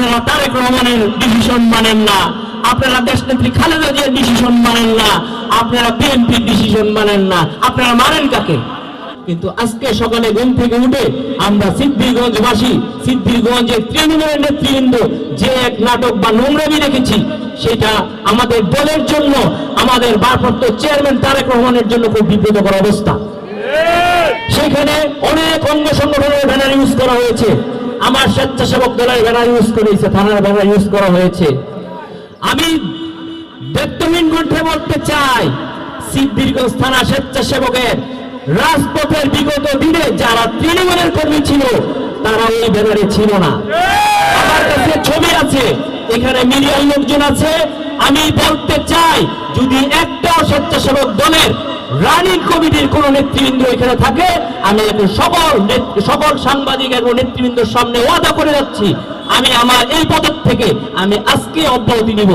আপনারা তারেক রহমানের ডিসিশন মানেন না। আপনারা দেশনেত্রী খালেদা জিয়ার ডিসিশন মানেন না। আপনারা বিএনপির ডিসিশন মানেন না। আপনারা মানেন কাকে? কিন্তু আজকে সকালে ঘুম থেকে উঠে আমরা সিদ্ধিরগঞ্জবাসী সিদ্ধিরগঞ্জের তৃণমূলের নেতৃবৃন্দ যে এক নাটক বা নোংরামি রেখেছি সেটা আমাদের দলের জন্য আমাদের ভারপ্রাপ্ত চেয়ারম্যান তারেক রহমানের জন্য খুব বিব্রতকর অবস্থা। সেখানে অনেক অঙ্গ সংগঠনের ব্যানার ইউজ করা হয়েছে। আমার স্বেচ্ছাসেবক দলের ব্যানার ইউজ করেছে, থানার ব্যানার ইউজ করা হয়েছে। আমি ব্যক্তহীন কণ্ঠে বলতে চাই, সিদ্ধিরগঞ্জ থানা স্বেচ্ছাসেবকের রাজপথের বিগত দিনে যারা তৃণমূলের কর্মী ছিল, তারা ওই ব্যানারে ছিল না। আমার কাছে ছবি আছে, এখানে মিডিয়ার লোকজন আছে। আমি বলতে চাই, যদি একটা স্বেচ্ছাসেবক দলের রানিং কমিটির কোন নেতৃবৃন্দ এখানে থাকে আমি সকল সকল সাংবাদিক এবং নেতৃবৃন্দর সামনে ওয়াদা করে যাচ্ছি। আমি আমার এই পদক থেকে আমি আজকে অব্যাহতি নিব।